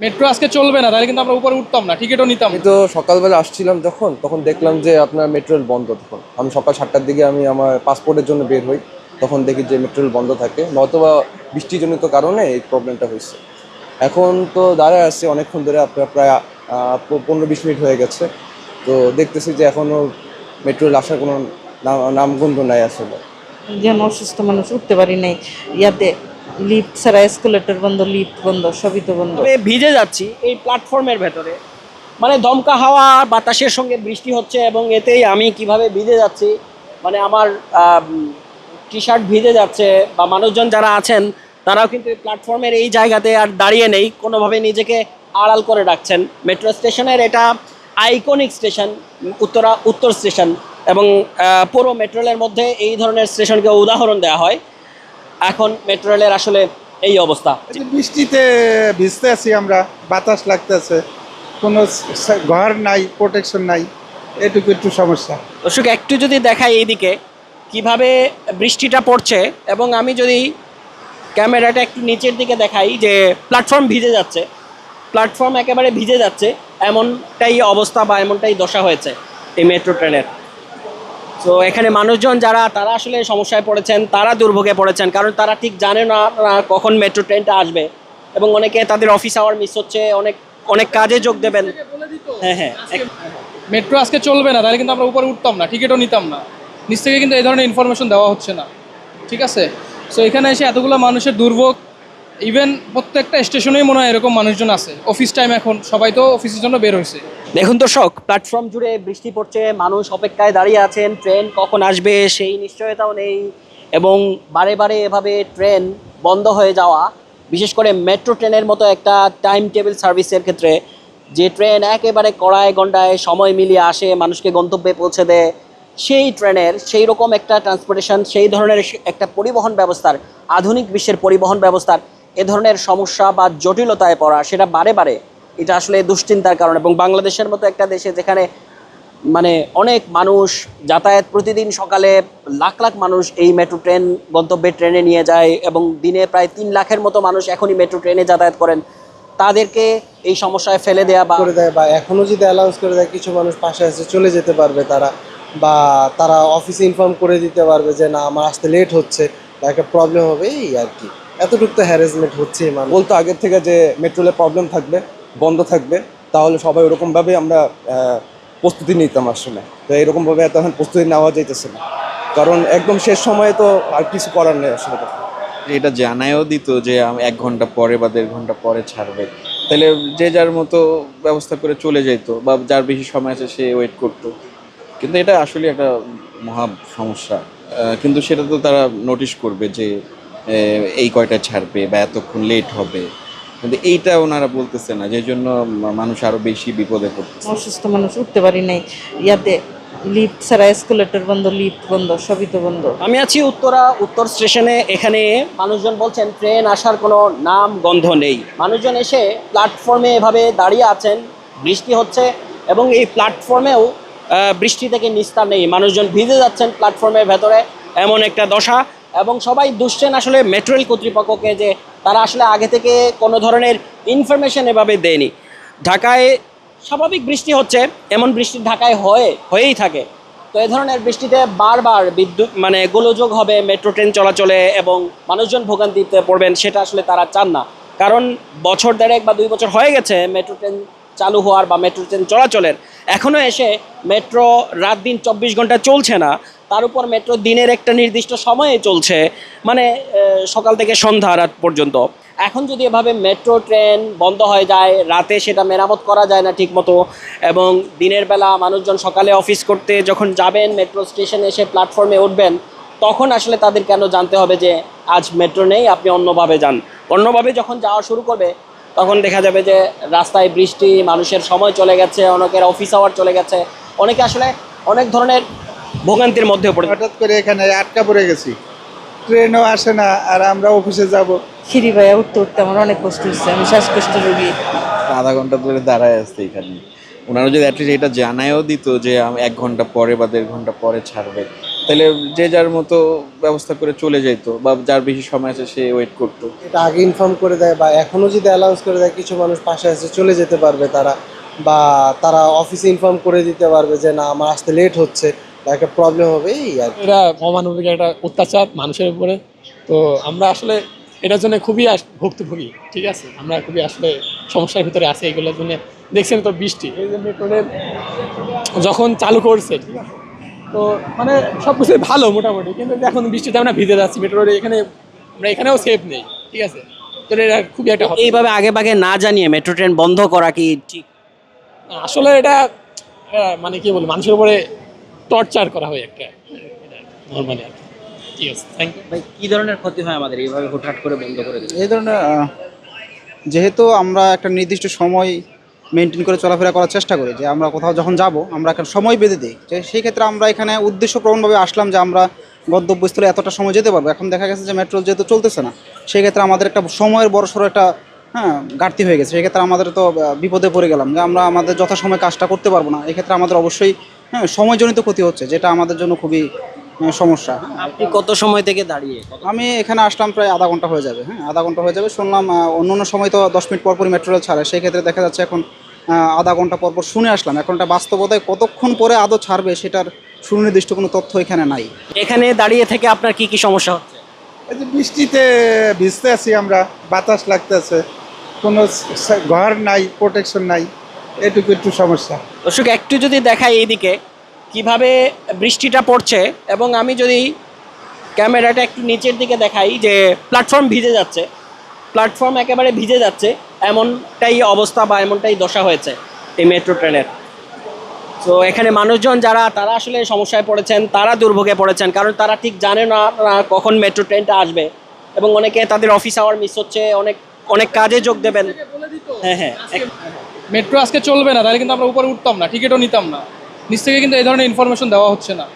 Metro আজকে চলবে না তাহলে কিন্তু আমরা উপরে উঠতাম না টিকিটও নিতাম আমি তো সকালবেলা আসছিলাম যখন তখন দেখলাম যে আপনার মেট্রোল বন্ধ তখন। আমি সকাল সাতটার দিকে আমি আমার পাসপোর্টের জন্য বের হই তখন দেখি যে মেট্রোল বন্ধ থাকে। নয়তোবা বৃষ্টিজনিত কারণে এই প্রবলেমটা হয়েছে। এখন তো দাঁড়ায় আসছে অনেকক্ষণ ধরে আপনার প্রায় পনেরো বিশ মিনিট হয়ে গেছে। তো দেখতেছি যে এখনও মেট্রোল আসার কোনো নাম নামগন্ধ নাই আসলে। যেন অসুস্থ মানুষ উঠতে পারি নাই ইয়াতে লিফট ছাড়া এসকেলেটর বন্ধ লিফট বন্ধ, সবই তো বন্ধ। তবে ভিজে যাচ্ছি এই প্ল্যাটফর্মের ভেতরে। মানে দমকা হাওয়া, বাতাসের সঙ্গে বৃষ্টি হচ্ছে এবং এতেই আমি কীভাবে ভিজে যাচ্ছি মানে আমার টি শার্ট ভিজে যাচ্ছে বা মানুষজন যারা আছেন, তারাও কিন্তু প্ল্যাটফর্মের এই জায়গাতে আর দাঁড়িয়ে নেই কোনোভাবে নিজেকে আড়াল করে রাখছেন। মেট্রো স্টেশনের এটা আইকনিক স্টেশন উত্তরা, উত্তর স্টেশন এবং পুরো মেট্রো রেলের মধ্যে এই ধরনের স্টেশনকে উদাহরণ দেওয়া হয়। এখন মেট্রো রেলের আসলে এই অবস্থা। বৃষ্টিতে ভিজতে আছি আমরা বাতাস লাগতেছে কোনো ঘর নাই প্রোটেকশন নাই এটুকু একটু সমস্যা। দর্শক একটু যদি দেখাই এইদিকে কীভাবে বৃষ্টিটা পড়ছে এবং আমি যদি ক্যামেরাটা একটু নিচের দিকে দেখাই যে প্ল্যাটফর্ম ভিজে যাচ্ছে। প্ল্যাটফর্ম একেবারে ভিজে যাচ্ছে এমনটাই অবস্থা বা এমনটাই দশা হয়েছে এই মেট্রো ট্রেনের তো এখানে মানুষজন যারা, তারা আসলে সমস্যায় পড়েছেন, তারা দুর্ভোগে পড়েছেন, কারণ তারা ঠিক জানে না কখন মেট্রো ট্রেনটা আসবে। এবং অনেকে তাদের অফিস আওয়ার মিস হচ্ছে, অনেক অনেক কাজে যোগ দেবেন। হ্যাঁ হ্যাঁ মেট্রো আজকে চলবে না, তাহলে কিন্তু আমরা উপরে উঠতাম না, টিকিটও নিতাম না। নিচ থেকে কিন্তু এই ধরনের ইনফরমেশন দেওয়া হচ্ছে না। ঠিক আছে? সো এখানে এসে এতগুলো মানুষের দুর্ভোগ ইভেন প্রত্যেকটা স্টেশনেই মনে হয় এরকম মানুষজন আছে। অফিস টাইম এখন, সবাই তো অফিসের জন্য বের হয়েছে। দেখুন দর্শক প্ল্যাটফর্ম জুড়ে বৃষ্টি পড়ছে, মানুষ অপেক্ষায় দাঁড়িয়ে আছেন ট্রেন কখন আসবে সেই নিশ্চয়তাও নেই এবং বারে বারে এভাবে ট্রেন বন্ধ হয়ে যাওয়া, বিশেষ করে মেট্রো ট্রেনের মতো একটা টাইম টেবিল সার্ভিসের ক্ষেত্রে যে ট্রেন একেবারে কড়ায় গন্ডায় সময় মিলিয়ে আসে, মানুষকে গন্তব্যে পৌঁছে দেয়, সেই ট্রেনের সেই রকম একটা ট্রান্সপোর্টেশন সেই ধরনের একটা পরিবহন ব্যবস্থার, আধুনিক বিশ্বের পরিবহন ব্যবস্থার, এ ধরনের সমস্যা বা জটিলতায় পড়া, সেটা বারে বারে এটা আসলে দুশ্চিন্তার কারণ এবং বাংলাদেশের মতো একটা দেশে যেখানে মানে অনেক মানুষ যাতায়াত প্রতিদিন সকালে লাখ লাখ মানুষ এই মেট্রো ট্রেন গন্তব্যে ট্রেনে নিয়ে যায় এবং দিনে প্রায় তিন লাখের মতো মানুষ এখনই মেট্রো ট্রেনে যাতায়াত করেন। তাদেরকে এই সমস্যায় ফেলে দেয়া বা করে দেয় বা এখনও যদি অ্যালাউন্স করে দেয় কিছু মানুষ পাশে আসে চলে যেতে পারবে তারা বা তারা অফিসে ইনফর্ম করে দিতে পারবে যে না আমার আসতে লেট হচ্ছে বা একটা প্রবলেম হবে। এই আর কি। এতটুকু তো হ্যারাসমেন্ট হচ্ছে বলতো আগের থেকে যে মেট্রোলে প্রবলেম থাকবে? বন্ধ থাকবে, তাহলে সবাই ওরকমভাবে আমরা প্রস্তুতি নিতাম আসলে। তো এরকমভাবে এত এখন প্রস্তুতি নেওয়া যাইতেছে না। কারণ একদম শেষ সময়ে তো আর কিছু করার নেই আসলে। এটা জানায়ও দিত যে আম- এক ঘণ্টা পরে বা দেড় ঘণ্টা পরে ছাড়বে। তাহলে যে যার মতো ব্যবস্থা করে চলে যেত বা যার বেশি সময় আছে সে ওয়েট করতো। কিন্তু এটা আসলে একটা মহা সমস্যা। কিন্তু সেটা তো তারা নোটিশ করবে যে এই কয়টা ছাড়বে বা এতক্ষণ লেট হবে। কিন্তু এইটা ওনারা বলতেছে না যে জন্য মানুষ আরও বেশি বিপদে পড়তেছে। অসুস্থ মানুষ উঠতে পারি নাই। ইয়াতে লিফট ছাড়া এসকেলেটর বন্ধ লিফট বন্ধ সবই তো বন্ধ। আমি আছি উত্তরা উত্তর স্টেশনে। এখানে মানুষজন বলছেন ট্রেন আসার কোনো নাম গন্ধ নেই। মানুষজন এসে প্ল্যাটফর্মে এভাবে দাঁড়িয়ে আছেন বৃষ্টি হচ্ছে এবং এই প্ল্যাটফর্মেও বৃষ্টি থেকে নিস্তার নেই। মানুষজন ভিজে যাচ্ছেন প্ল্যাটফর্মের ভেতরে এমন একটা দশা। এবং সবাই দুশ্চেন আসলে মেট্রো কর্তৃপক্ষকে যে তারা আসলে আগে থেকে কোনো ধরনের ইনফরমেশন এভাবে দেয়নি। ঢাকায় স্বাভাবিক বৃষ্টি হচ্ছে, এমন বৃষ্টি ঢাকায় হয়ে, হয়েই থাকে। তো এই ধরনের বৃষ্টিতে বারবার বিদ্যুৎ মানে গোলযোগ হবে, মেট্রো ট্রেন চলাচলে এবং মানুষজন ভোগান্তিতে পড়বেন সেটা আসলে তারা চান না। কারণ বছর দেড়েক বা দুই বছর হয়ে গেছে মেট্রো ট্রেন চালু হওয়ার বা মেট্রো ট্রেন চলাচলের। এখনও এসে মেট্রো রাত দিন চব্বিশ ঘণ্টা চলছে না। তার উপর মেট্রো দিনের একটা নির্দিষ্ট সময়ে চলছে মানে সকাল থেকে সন্ধ্যা রাত পর্যন্ত। এখন যদি এভাবে মেট্রো, ট্রেন বন্ধ হয়ে যায়, রাতে সেটা মেরামত করা যায় না ঠিকমতো, এবং দিনের বেলা মানুষজন সকালে অফিস করতে যখন যাবেন, মেট্রো স্টেশনে এসে প্ল্যাটফর্মে উঠবেন, তখন আসলে তাদের কেন জানতে হবে যে, আজ মেট্রো নেই, আপনি অন্যভাবে যান। অন্যভাবে যখন যাওয়া শুরু করবে, তখন দেখা যাবে যে, রাস্তায় বৃষ্টি, মানুষের সময় চলে গেছে, অনেকের অফিস আওয়ার চলে গেছে। অনেকে আসলে অনেক ধরনের ভোগান্তির মধ্যে পড়ে হঠাৎ করে এখানে আটকা পড়ে গেছি। ট্রেনও আসে না আর আমরা অফিসে যাব। সিঁড়ি ভাইয়া উঠতে উঠতে আমার অনেক কষ্ট হচ্ছে আমি শ্বাসকষ্ট রোগী। আধা ঘণ্টা ধরে দাঁড়ায় আসছে এখানে। ওনারা যদি অ্যাটলিস্ট এটা জানায়ও দিত যে আম- এক ঘণ্টা পরে বা দেড় ঘণ্টা পরে ছাড়বে তাহলে যে যার মতো ব্যবস্থা করে চলে যেত বা যার বেশি সময় আছে সে ওয়েট করতো। এটা আগে ইনফর্ম করে দেয় বা এখনও যদি অ্যালাউন্স করে দেয় কিছু মানুষ পাশে এসে চলে যেতে পারবে তারা। বা তারা অফিসে ইনফর্ম করে দিতে পারবে যে না আমার আসতে লেট হচ্ছে। একটা প্রবলেম হবে এই আর কি। এটা অমানবিক একটা অত্যাচার মানুষের উপরে। তো আমরা আসলে এটার জন্য খুবই আস- ভুক্তভোগী ঠিক আছে? আমরা খুবই আসলে সমস্যার ভিতরে আছি এগুলোর জন্য। দেখছেন তো বৃষ্টি এই যে মেট্রো যখন চালু করছে ঠিক আছে? তো মানে সব কিছু ভালো মোটামুটি কিন্তু এখন বৃষ্টিতে আমরা ভিজে যাচ্ছি মেট্রো এখানে আমরা এখানেও সেফ নেই ঠিক আছে? তো এটা খুবই একটা এইভাবে আগে ভাগে না জানিয়ে মেট্রো ট্রেন বন্ধ করা কি ঠিক? আসলে এটা মানে কি বলব মানুষের উপরে টর্চার করা হয় একটা নর্মালি আর ঠিক আছে থ্যাংক ইউ ভাই কি ধরনের ক্ষতি হয় আমাদের? এইভাবে হুটহাট করে বন্ধ করে দিলে। এই ধরনের যেহেতু আমরা একটা নির্দিষ্ট সময় মেনটেন করে চলাফেরা করার চেষ্টা করি যে আমরা কোথাও যখন যাব আমরা একটা সময় বেঁধে দিই। যে সেই ক্ষেত্রে আমরা এখানে উদ্দেশ্যপ্রবণভাবে আসলাম যে আমরা গন্তব্যস্থলে এতটা সময় যেতে পারব। এখন দেখা গেছে যে মেট্রো যেহেতু চলতেছে না সেই ক্ষেত্রে আমাদের একটা সময়ের বড় সড়ো একটা হ্যাঁ ঘাটতি হয়ে গেছে। সেক্ষেত্রে আমাদের তো বিপদে পড়ে গেলাম যে আমরা আমাদের যথাসময়ে কাজটা করতে পারব না। এক্ষেত্রে আমাদের অবশ্যই হ্যাঁ সময়জনিত ক্ষতি হচ্ছে যেটা আমাদের জন্য খুবই সমস্যা। আপনি কত সময় থেকে দাঁড়িয়ে? আমি এখানে আসলাম প্রায় আধা ঘণ্টা হয়ে যাবে হ্যাঁ আধা ঘণ্টা হয়ে যাবে। শুনলাম অন্য অন্য সময় তো দশ মিনিট পর পরই মেট্রো রেল ছাড়ে সেই ক্ষেত্রে দেখা যাচ্ছে এখন আধা ঘণ্টা পর পর শুনে আসলাম। এখন এটা বাস্তবতায় কতক্ষণ পরে আদৌ ছাড়বে সেটার সুনির্দিষ্ট কোনো তথ্য এখানে নাই। এখানে দাঁড়িয়ে থেকে আপনার কি কি সমস্যা হচ্ছে? এই যে বৃষ্টিতে ভিজতে আছি আমরা বাতাস লাগতেছে কোনো ঘর নাই প্রোটেকশন নাই। এটুকু একটু সমস্যা। দর্শক, একটু যদি দেখাই এইদিকে, কীভাবে বৃষ্টিটা পড়ছে এবং আমি যদি ক্যামেরাটা একটু নিচের দিকে দেখাই যে প্ল্যাটফর্ম ভিজে যাচ্ছে, প্ল্যাটফর্ম একেবারে ভিজে যাচ্ছে, এমনটাই অবস্থা বা এমনটাই দশা হয়েছে এই মেট্রো ট্রেনের। তো এখানে মানুষজন যারা, তারা আসলে সমস্যায় পড়েছেন, তারা দুর্ভোগে পড়েছেন, কারণ তারা ঠিক জানে না কখন মেট্রো ট্রেনটা আসবে এবং অনেকে তাদের অফিস আওয়ার মিস হচ্ছে, অনেক অনেক কাজে যোগ দেবেন। হ্যাঁ হ্যাঁ মেট্রো আজকে চলবে না, তাহলে কিন্তু আমরা উপরে উঠতাম না, টিকিটও নিতাম না। নিচ থেকে কিন্তু এই ধরনের ইনফরমেশন দেওয়া হচ্ছে না।